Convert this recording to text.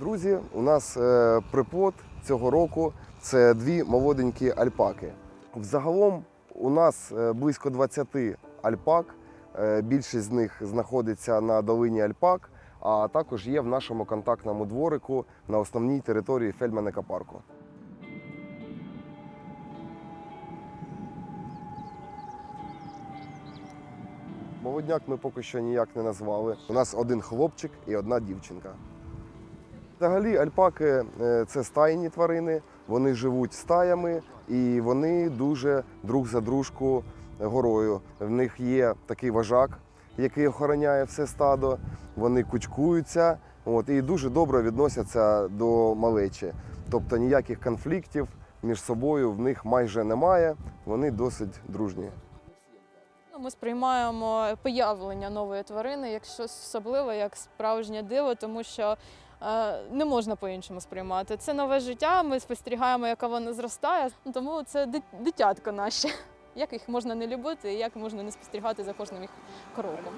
Друзі, у нас е, приплод цього року це дві молоденькі альпаки. Взагалом у нас е, близько 20 альпак. Е, Більшість з них знаходиться на долині Альпак, а також є в нашому контактному дворику на основній території Фельдманека парку. Молодняк ми поки що ніяк не назвали. У нас один хлопчик і одна дівчинка. Взагалі, альпаки е, це стайні тварини, вони живуть стаями і вони дуже друг за дружку горою. В них є такий вожак, який охороняє все стадо. Вони кучкуються от, і дуже добре відносяться до малечі. Тобто ніяких конфліктів між собою в них майже немає. Вони досить дружні. Ну, Ми сприймаємо появлення нової тварини як щось особливе, як справжнє диво, тому що не можна по-іншому сприймати. Це нове життя, ми спостерігаємо, яка воно зростає. Тому це дит- дитятко наше. Як їх можна не любити, і як можна не спостерігати за кожним їх кроком.